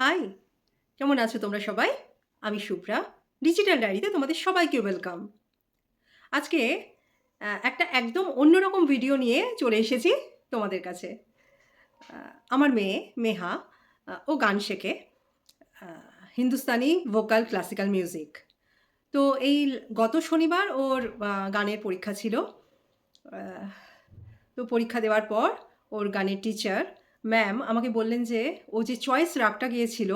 High কেমন আছো তোমরা সবাই? আমি শুভ্রা ডিজিটাল ডায়েরিতে তোমাদের সবাইকে ওয়েলকাম আজকে একটা একদম অন্যরকম ভিডিও নিয়ে চলে এসেছি তোমাদের কাছে। আমার মেয়ে মেহা ও গান শেখে হিন্দুস্তানি ভোকাল ক্লাসিক্যাল মিউজিক তো এই গত শনিবার ওর গানের পরীক্ষা ছিল। তো পরীক্ষা দেওয়ার পর ওর গানের টিচার ম্যাম আমাকে বললেন যে, ও যে চয়েস রাগটা গিয়েছিল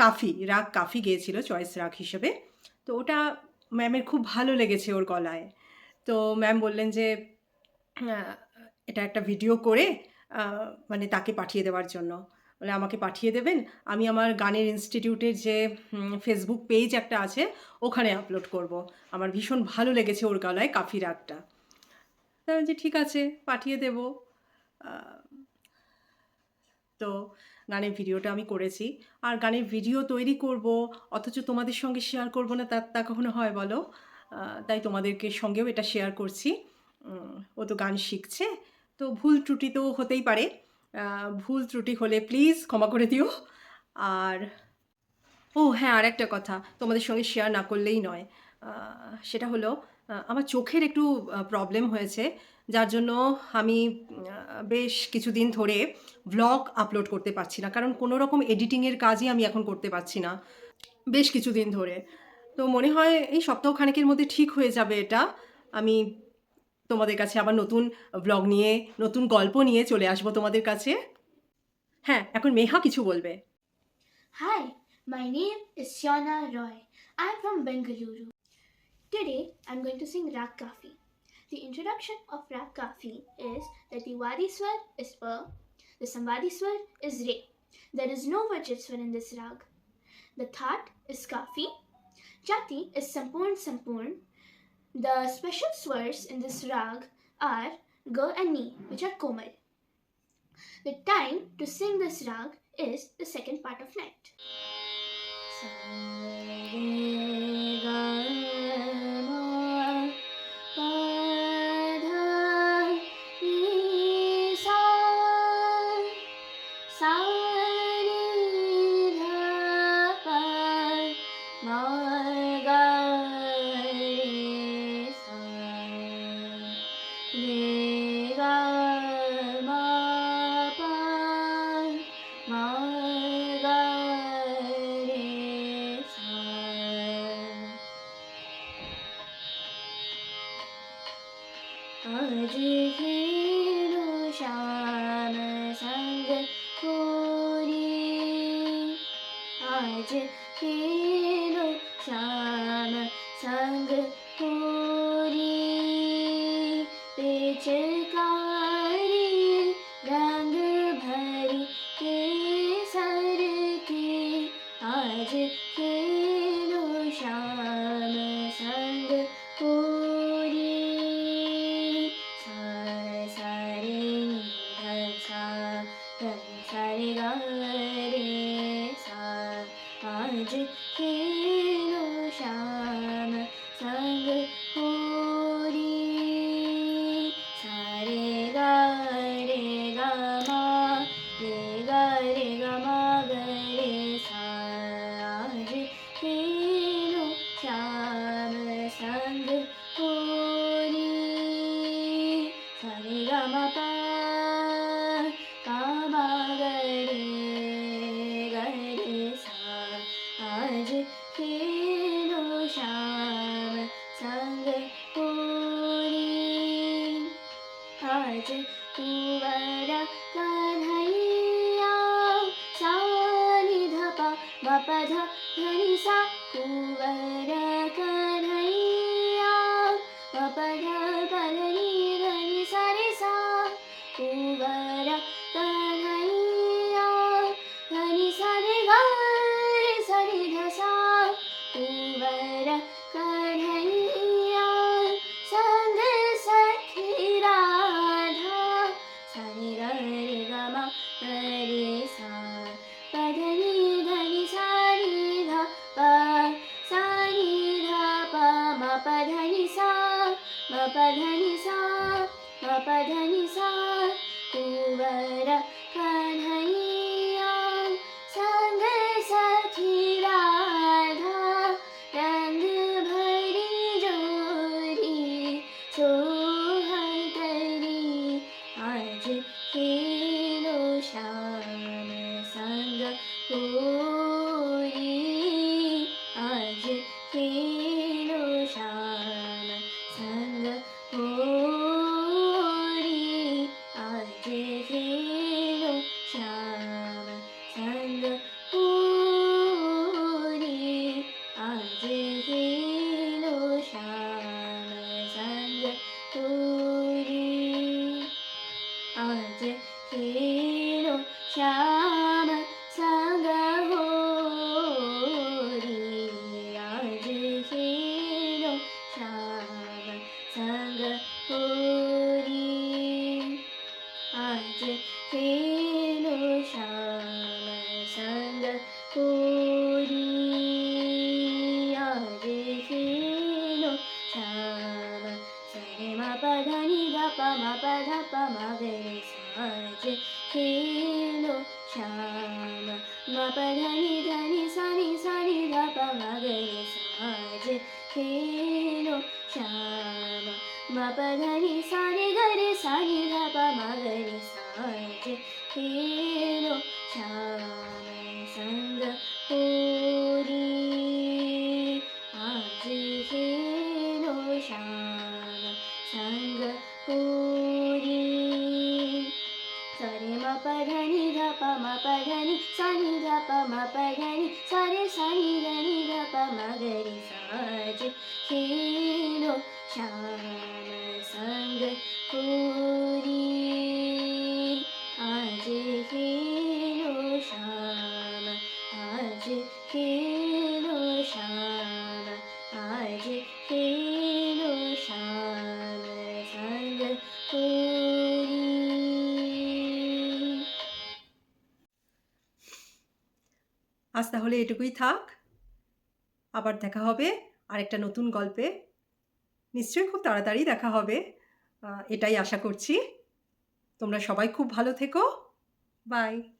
কাফি, রাগ কাফি গিয়েছিল চয়েস রাগ হিসেবে, তো ওটা ম্যামের খুব ভালো লেগেছে ওর গলায়। তো ম্যাম বললেন যে এটা একটা ভিডিও করে মানে তাকে পাঠিয়ে দেওয়ার জন্য। বলে, আমাকে পাঠিয়ে দেবেন? আমি আমার গানের ইনস্টিটিউটের যে ফেসবুক পেজ একটা আছে, ওখানে আপলোড করব। আমার ভীষণ ভালো লেগেছে ওর গলায় কাফি রাগটা। যে, ঠিক আছে, পাঠিয়ে দেব। তো গানের ভিডিওটা আমি করেছি। আর গানের ভিডিও তৈরি করব, অথচ তোমাদের সঙ্গে শেয়ার করব না, তা তা কখনো হয় বলো? তাই তোমাদেরকে সঙ্গেও এটা শেয়ার করছি। ও তো গান শিখছে, তো ভুল ত্রুটি তো হতেই পারে। ভুল ত্রুটি হলে প্লিজ ক্ষমা করে দিও। আর, ও হ্যাঁ আর একটা কথা, তোমাদের সঙ্গে শেয়ার না করলেই নয়। সেটা হলো আমার চোখের একটু প্রবলেম হয়েছে যার জন্য আমি বেশ কিছুদিন ধরে ভ্লগ আপলোড করতে পারছি না। কারণ কোনো রকম এডিটিংয়ের কাজই আমি এখন করতে পারছি না বেশ কিছুদিন ধরে। তো মনে হয় এই সপ্তাহ সপ্তাহখানেকের মধ্যে ঠিক হয়ে যাবে এটা। আমি তোমাদের কাছে আবার নতুন ব্লগ নিয়ে নতুন গল্প নিয়ে চলে আসব তোমাদের কাছে। হ্যাঁ এখন মেহা কিছু বলবে। Hi, my name is Shiona Roy. I'm from Bengaluru. Today, I'm going to sing Rag Kafi. The introduction of Rag Kafi is that the Wadi Swar is Pa, the Samvadi Swar is Re. There is no Vajra Swar in this Rag. The That is Kafi. Jati is Sampurn Sampurn. The special swars in this Rag are Ga and Ni, which are Komal. The time to sing this rag is the second part of night. Re आज खेलो शाम de que 拜托，他 But I. Hari. আজ ফেলো শ্যাম সঙ্গ হরি আজ ফেলো সরে মা পাধানি ধপ মা পাধা প, মা গে সাজ খেলো ধানি সানি সানি ধপ মা গে সাজ बाप घरी सारे घरे सारी बापा मागरी साचे फिरो श्याम संग पोरी. आज हेलो श्याम संग पोरी. सारे मा पधनी धापा मा पधनी सानी धापा मा पधनी सारे सानी गणी धापा मागरी साचे हेलो श्याम আজ আজ তাহলে এটুকুই থাক। আবার দেখা হবে আরেকটা নতুন গল্পে। নিশ্চয়ই খুব তাড়াতাড়ি দেখা হবে। এটাই আশা করছি। তোমরা সবাই খুব ভালো থেকো। বাই।